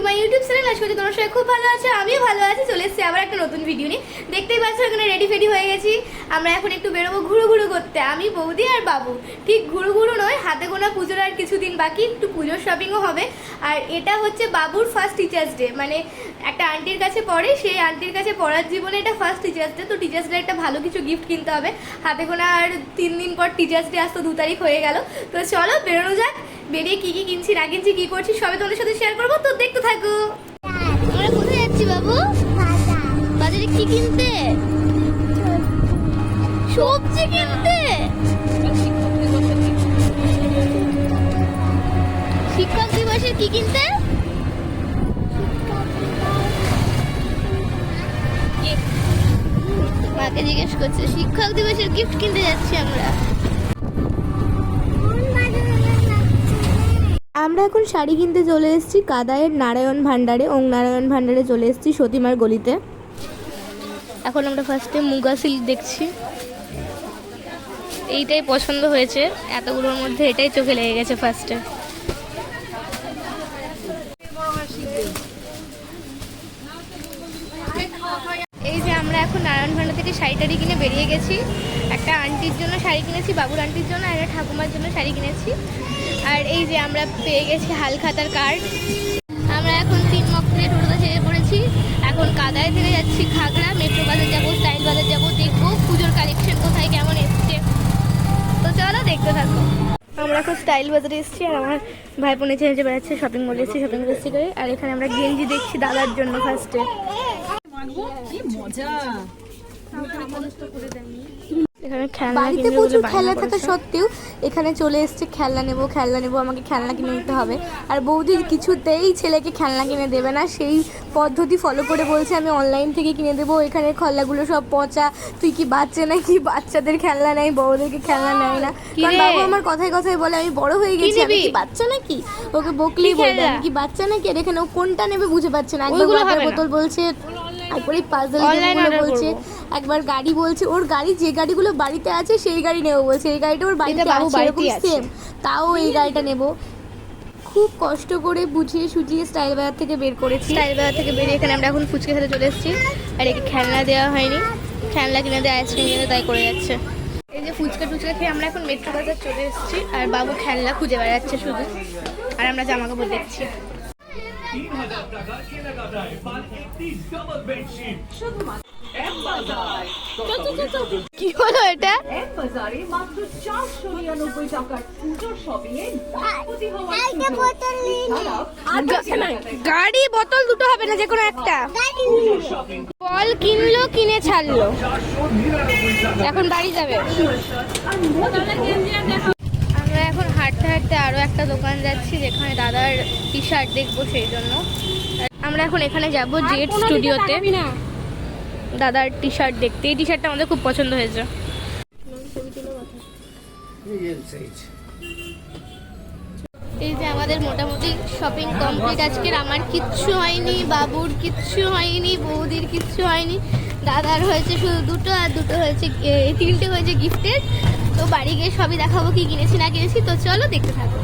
Two my YouTube channel আশা করি তোমার সবাই খুব ভালো আছে, আমিও ভালো আছি। চলে এসেছি আবার একটা নতুন ভিডিও নিয়ে। দেখতেই পাচ্ছ, এখানে রেডি ফেডি হয়ে গেছি। আমরা এখন একটু বেরোবো ঘুরু ঘুরু করতে। আমি বৌদি আর বাবু। ঠিক ঘুরু ঘুরু নয়, হাতে গোনা পুজোর আর কিছুদিন বাকি, একটু পুজোর শপিংও হবে। আর এটা হচ্ছে বাবুর ফার্স্ট টিচার্স ডে মানে একটা আন্টির কাছে পড়ে, সেই আন্টির কাছে পড়ার জীবনে এটা ফার্স্ট টিচার্স ডে তো টিচার্স ডে একটা ভালো কিছু গিফট কিনতে হবে। হাতে গোনা আর তিন দিন পর টিচার্স ডে আসতো, দু তারিখ হয়ে গেল। তো চলো, বেরোনো যাক, বেরিয়ে কি কি কিনছি, না কিনছি, কি করছি, সবই তোমাদের সাথে শেয়ার করব, তো দেখতে থাকো। কোথায় যাচ্ছি বাবু? বাজারে কি কিনতে? সবজি কিনতে? মাকে জিজ্ঞেস করছে শিক্ষক দিবসের গিফট কিনতে যাচ্ছি আমরা। আমরা এখন শাড়ি কিনতে চলে এসেছি কাদায়ের নারায়ণ ভান্ডারে ওং নারায়ণ ভান্ডারে চলে এসেছি সতীমার গলিতে। এখন আমরা ফার্স্টে মুগা সিল্ক দেখছি। এইটাই পছন্দ হয়েছে এতগুলোর মধ্যে এটাই চোখে লেগে গেছে ফার্স্টে এই যে আমরা এখন নারায়ণ ভান্ডার থেকে শাড়ি টাড়ি কিনে বেরিয়ে গেছি। একটা আন্টির জন্য শাড়ি কিনেছি, বাবুর আন্টির জন্য আর একটা ঠাকুমার জন্য শাড়ি কিনেছি। আর এই যে আমরা পেয়ে গেছি হালখাতার কার্ড। আমরা এখন তিন মক্রে টোটোতে চেয়ে পড়েছি। এখন কাদায় থেকে যাচ্ছি খাগড়া, মেট্রো বাজার যাব, স্টাইল বাজার যাব, দেখব পুজোর কালেকশন কোথায়, কেমন এসছে। তো চলো দেখতে থাকো। আমরা এখন স্টাইল বাজারে এসেছি আর আমার ভাই বোনের চেঞ্জে বেড়াচ্ছে শপিং মলে এসেছি শপিং করছি করে। আর এখানে আমরা গেঞ্জি দেখছি দাদার জন্য ফার্স্টে কি মজা। এখানে খেলনা বাড়িতে প্রচুর খেলনা থাকা সত্ত্বেও এখানে চলে এসছে খেলনা নেব খেলনা নেব আমাকে খেলনা কিনে নিতে হবে। আর বৌদি কিছুতেই ছেলেকে খেলনা কিনে দেবে না সেই পদ্ধতি ফলো করে বলছে আমি অনলাইন থেকে কিনে দেবো এখানে খেলনাগুলো সব পচা। তুই কি বাচ্চা নাকি? বাচ্চাদের খেলনা নেই বড়দেরকে খেলনা নেয় না। কি কারণ বাবু আমার কথায় কথায় বলে আমি বড় হয়ে গেছি আমি কি বাচ্চা নাকি? ওকে বকলেই কি বলবে আমি কি বাচ্চা নাকি? আর এখানে ও কোনটা নেবে বুঝে পাচ্ছে না। একবার ওইগুলো না। বোতল বলছে একবার এই পাজল গেমগুলো বলছে একবার গাড়ি বলছে ওর গাড়ি যে গাড়িগুলো বাড়িতে আছে সেই গাড়ি নেব বলছে। এই গাড়িটা ওর বাড়িতে আছে। সেম তাও এই গাড়িটা নেব। খুব কষ্ট করে বুঝিয়ে সুঝিয়ে স্টাইল বাজার থেকে বের করেছি। স্টাইল বাজার থেকে বেরিয়ে এখানে আমরা এখন ফুচকা খেতে চলে এসেছি। আর একে খেলনা দেওয়া হয়নি। খেলনা কিনে দেয় আইসক্রিম কিনে তাই করে যাচ্ছে। এই যে ফুচকা টুচকা খেয়ে আমরা এখন মেট্রো বাজার চলে এসেছি। আর বাবু খেলনা খুঁজে বেড়াচ্ছে শুধু। আর আমরা জামা কাপড় দেখছি। তিন হাজার টাকা কেনাকাটায় পান একটি ডাবল বেডশিট কি হলো এটা? এক বাজারে মাত্র চারশো নিরানব্বই টাকার পুজোর শপিং এ লাখপতি হওয়ার সুযোগ। এছাড়াও গাড়ি বোতল দুটো হবে না যে কোনো একটা। ফল কিনলো কিনে ছাড়লো। এখন বাড়ি যাবে। এখন হাঁটতে হাঁটতে আরও একটা দোকান যাচ্ছি যেখানে দাদার টি শার্ট দেখব সেই জন্য। আমরা এখন এখানে যাব জেট স্টুডিওতে দাদার টি শার্ট দেখতে। এই টি শার্টটা আমাদের খুব পছন্দ হয়েছে। এই যে আমাদের মোটামুটি শপিং কমপ্লিট আজকের আমার কিচ্ছু হয়নি বাবুর কিচ্ছু হয়নি বৌদির কিচ্ছু হয়নি। দাদার হয়েছে শুধু দুটো আর দুটো হয়েছে তিনটে হয়েছে গিফটের তো বাড়ি গিয়ে সবই দেখাবো কি কিনেছি না কিনেছি। তো চলো দেখতে থাকো।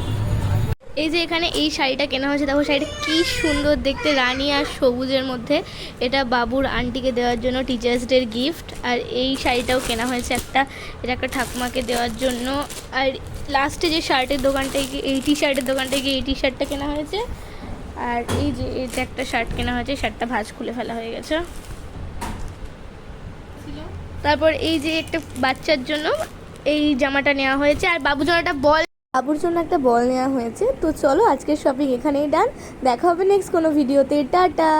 এই যে এখানে এই শাড়িটা কেনা হয়েছে। দেখো শাড়িটা কি সুন্দর দেখতে, রানী আর সবুজের মধ্যে। এটা বাবুর আন্টিকে দেওয়ার জন্য টিচার্স ডের গিফট আর এই শাড়িটাও কেনা হয়েছে একটা, এটা একটা ঠাকুমাকে দেওয়ার জন্য। আর লাস্টে যে শার্টের দোকানটায় গিয়ে এই টি শার্টের দোকানটায় গিয়ে এই টি শার্টটা কেনা হয়েছে। আর এই যে এটা একটা শার্ট কেনা হয়েছে শার্টটা ভাঁজ খুলে ফেলা হয়ে গেছে। তারপর এই যে একটা বাচ্চার জন্য এই জামাটা নেওয়া হয়েছে। আর বাবু জন্য একটা বল বাবুর জন্য একটা বল নেওয়া হয়েছে। তো চলো আজকের শপিং এখানেই ডান দেখা হবে নেক্সট কোনো ভিডিওতে টাটা!